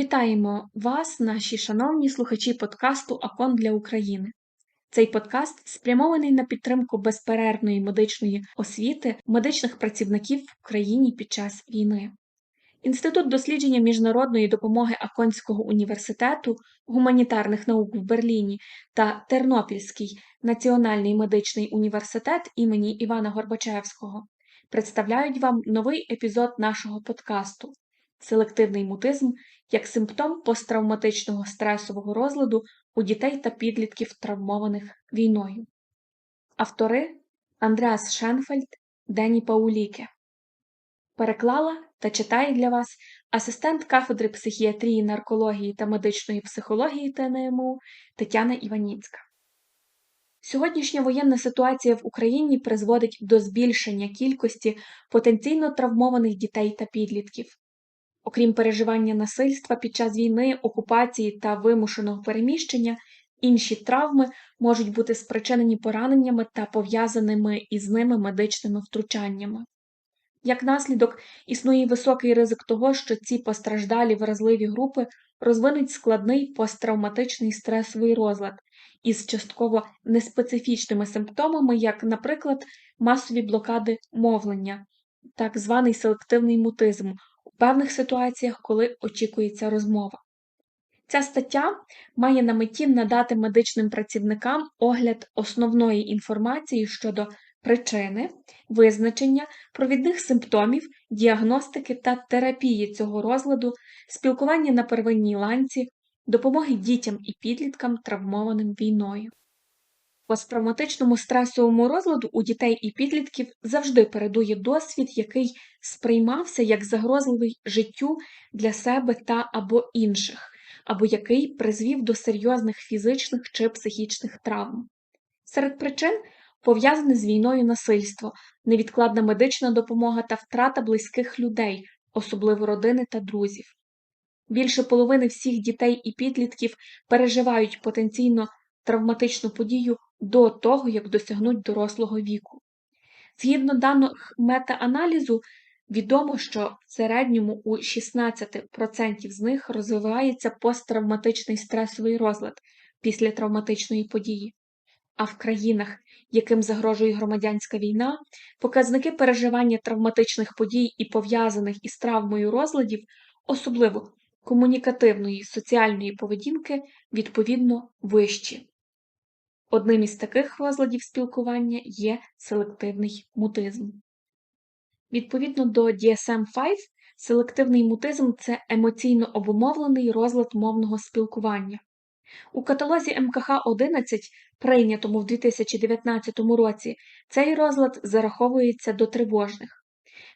Вітаємо вас, наші шановні слухачі подкасту АКОН для України. Цей подкаст спрямований на підтримку безперервної медичної освіти медичних працівників в Україні під час війни. Інститут дослідження міжнародної допомоги Аконського університету гуманітарних наук в Берліні та Тернопільський національний медичний університет імені Івана Горбачевського представляють вам новий епізод нашого подкасту Селективний мутизм як симптом посттравматичного стресового розладу у дітей та підлітків, травмованих війною. Автори Андреас Шенфельд, Дені Пауліке. Переклала та читає для вас асистент кафедри психіатрії, наркології та медичної психології ТНМУ Тетяна Іваніцька. Сьогоднішня воєнна ситуація в Україні призводить до збільшення кількості потенційно травмованих дітей та підлітків. Окрім переживання насильства під час війни, окупації та вимушеного переміщення, інші травми можуть бути спричинені пораненнями та пов'язаними із ними медичними втручаннями. Як наслідок, існує високий ризик того, що ці постраждалі вразливі групи розвинуть складний посттравматичний стресовий розлад із частково неспецифічними симптомами, як, наприклад, масові блокади мовлення, так званий селективний мутизм певних ситуаціях, коли очікується розмова. Ця стаття має на меті надати медичним працівникам огляд основної інформації щодо причини, визначення, провідних симптомів, діагностики та терапії цього розладу, спілкування на первинній ланці, допомоги дітям і підліткам, травмованим війною. Посттравматичному стресовому розладу у дітей і підлітків завжди передує досвід, який сприймався як загрозливий життю для себе та або інших, або який призвів до серйозних фізичних чи психічних травм. Серед причин пов'язане з війною насильство, невідкладна медична допомога та втрата близьких людей, особливо родини та друзів. Більше половини всіх дітей і підлітків переживають потенційно травматичну подію до того, як досягнуть дорослого віку. Згідно даних мета-аналізу, відомо, що в середньому у 16% з них розвивається посттравматичний стресовий розлад після травматичної події. А в країнах, яким загрожує громадянська війна, показники переживання травматичних подій і пов'язаних із травмою розладів, особливо комунікативної соціальної поведінки, відповідно вищі. Одним із таких розладів спілкування є селективний мутизм. Відповідно до DSM-5, селективний мутизм це емоційно обумовлений розлад мовного спілкування. У каталозі МКХ 11, прийнятому в 2019 році, цей розлад зараховується до тривожних.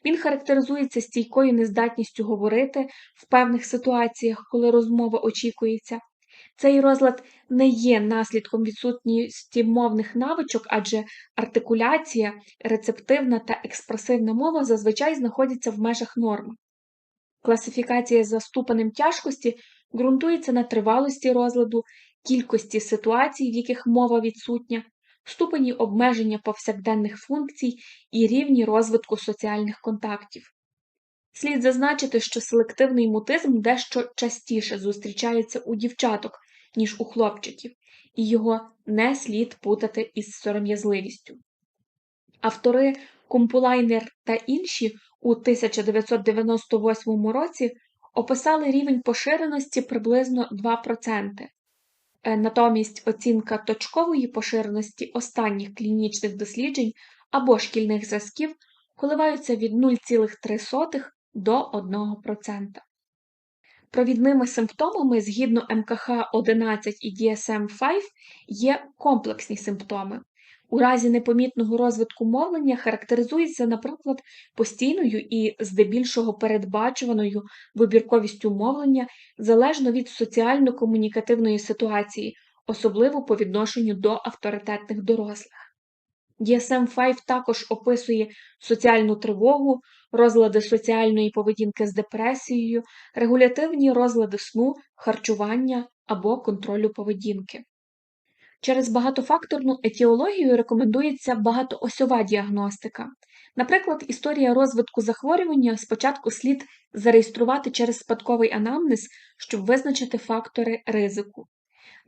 Він характеризується стійкою нездатністю говорити в певних ситуаціях, коли розмова очікується. Цей розлад не є наслідком відсутності мовних навичок, адже артикуляція, рецептивна та експресивна мова зазвичай знаходяться в межах норми. Класифікація за ступенем тяжкості ґрунтується на тривалості розладу, кількості ситуацій, в яких мова відсутня, ступені обмеження повсякденних функцій і рівні розвитку соціальних контактів. Слід зазначити, що селективний мутизм дещо частіше зустрічається у дівчаток, ніж у хлопчиків, і його не слід путати із сором'язливістю. Автори Кумпулайнер та інші у 1998 році описали рівень поширеності приблизно 2%. Е, натомість оцінка точкової поширеності останніх клінічних досліджень або шкільних зразків коливаються від 0,3 до 1%. Провідними симптомами згідно МКХ 11 і DSM-5 є комплексні симптоми. У разі непомітного розвитку мовлення характеризується, наприклад, постійною і здебільшого передбачуваною вибірковістю мовлення залежно від соціально-комунікативної ситуації, особливо по відношенню до авторитетних дорослих. DSM-5 також описує соціальну тривогу, розлади соціальної поведінки з депресією, регулятивні розлади сну, харчування або контролю поведінки. Через багатофакторну етіологію рекомендується багатоосьова діагностика. Наприклад, історія розвитку захворювання спочатку слід зареєструвати через спадковий анамнез, щоб визначити фактори ризику.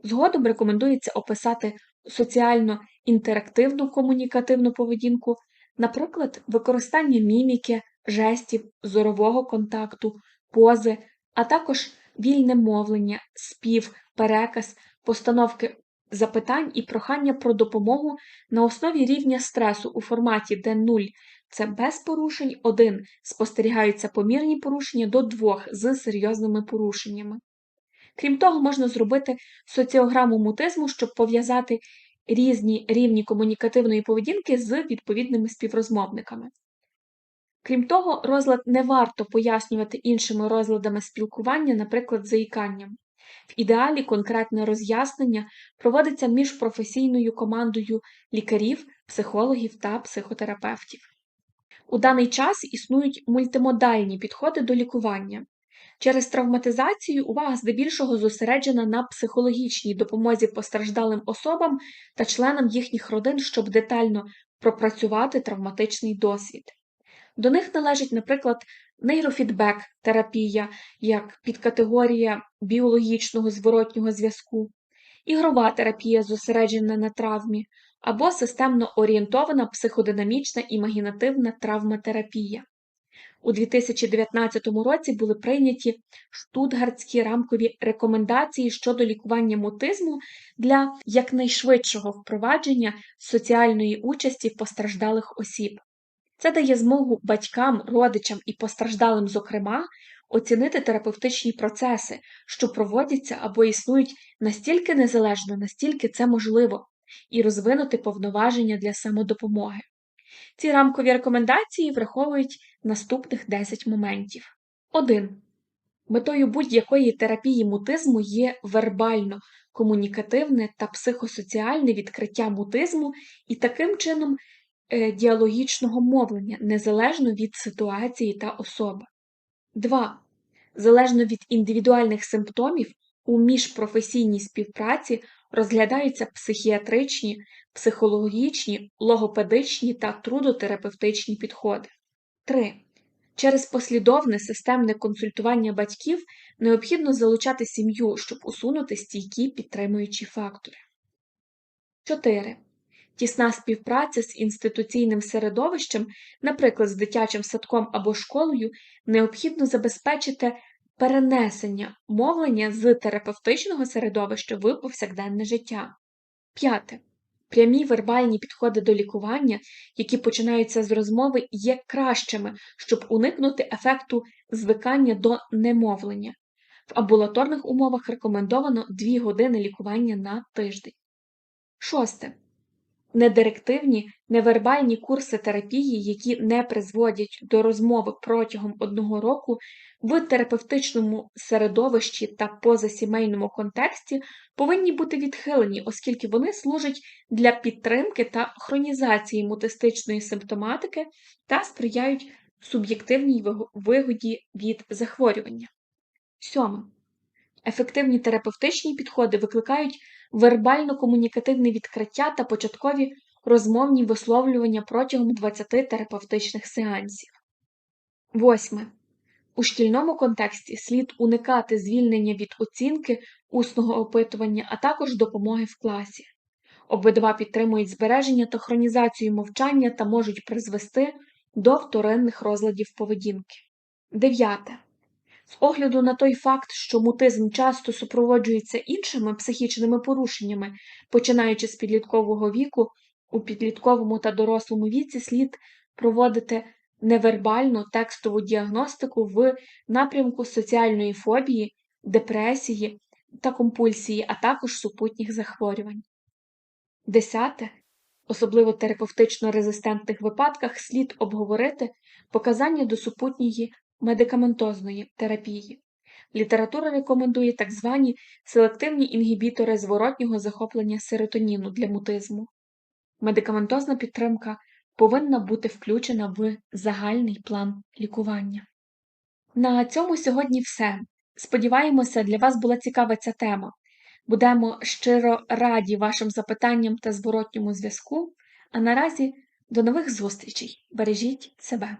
Згодом рекомендується описати соціально інтерактивну комунікативну поведінку, наприклад, використання міміки, жестів, зорового контакту, пози, а також вільне мовлення, спів, переказ, постановки запитань і прохання про допомогу на основі рівня стресу у форматі, де 0 це без порушень, 1 спостерігаються помірні порушення до 2 з серйозними порушеннями. Крім того, можна зробити соціограму мутизму, щоб пов'язати різні рівні комунікативної поведінки з відповідними співрозмовниками. Крім того, розлад не варто пояснювати іншими розладами спілкування, наприклад, заїканням. В ідеалі конкретне роз'яснення проводиться між професійною командою лікарів, психологів та психотерапевтів. У даний час існують мультимодальні підходи до лікування. Через травматизацію увага здебільшого зосереджена на психологічній допомозі постраждалим особам та членам їхніх родин, щоб детально пропрацювати травматичний досвід. До них належить, наприклад, нейрофідбек терапія як підкатегорія біологічного зворотнього зв'язку, ігрова терапія зосереджена на травмі, або системно орієнтована психодинамічна імагінативна травматерапія. У 2019 році були прийняті штутгартські рамкові рекомендації щодо лікування мутизму для якнайшвидшого впровадження соціальної участі постраждалих осіб. Це дає змогу батькам, родичам і постраждалим, зокрема, оцінити терапевтичні процеси, що проводяться або існують настільки незалежно, настільки це можливо, і розвинути повноваження для самодопомоги. Ці рамкові рекомендації враховують наступних 10 моментів. 1. Метою будь-якої терапії мутизму є вербально, комунікативне та психосоціальне відкриття мутизму і таким чином діалогічного мовлення, незалежно від ситуації та особи. 2. Залежно від індивідуальних симптомів, у міжпрофесійній співпраці розглядаються психіатричні, психологічні, логопедичні та трудотерапевтичні підходи. 3. Через послідовне системне консультування батьків необхідно залучати сім'ю, щоб усунути стійкі підтримуючі фактори. 4. Тісна співпраця з інституційним середовищем, наприклад, з дитячим садком або школою, необхідно забезпечити перенесення мовлення з терапевтичного середовища в повсякденне життя. 5. Прямі вербальні підходи до лікування, які починаються з розмови, є кращими, щоб уникнути ефекту звикання до немовлення. В амбулаторних умовах рекомендовано 2 години лікування на тиждень. Шосте. Недирективні, невербальні курси терапії, які не призводять до розмови протягом одного року в терапевтичному середовищі та позасімейному контексті, повинні бути відхилені, оскільки вони служать для підтримки та хронізації мутистичної симптоматики та сприяють суб'єктивній вигоді від захворювання. Сьоме. Ефективні терапевтичні підходи викликають вербально-комунікативне відкриття та початкові розмовні висловлювання протягом 20 терапевтичних сеансів. Восьме. У шкільному контексті слід уникати звільнення від оцінки усного опитування, а також допомоги в класі. Обидва підтримують збереження та хронізацію мовчання та можуть призвести до вторинних розладів поведінки. Дев'яте. З огляду на той факт, що мутизм часто супроводжується іншими психічними порушеннями, починаючи з підліткового віку, у підлітковому та дорослому віці слід проводити невербальну текстову діагностику в напрямку соціальної фобії, депресії та компульсії, а також супутніх захворювань. Десяте. Особливо терапевтично резистентних випадках слід обговорити показання до супутньої медикаментозної терапії. Література рекомендує так звані селективні інгібітори зворотнього захоплення серотоніну для мутизму. Медикаментозна підтримка повинна бути включена в загальний план лікування. На цьому сьогодні все. Сподіваємося, для вас була цікава ця тема. Будемо щиро раді вашим запитанням та зворотньому зв'язку. А наразі до нових зустрічей. Бережіть себе!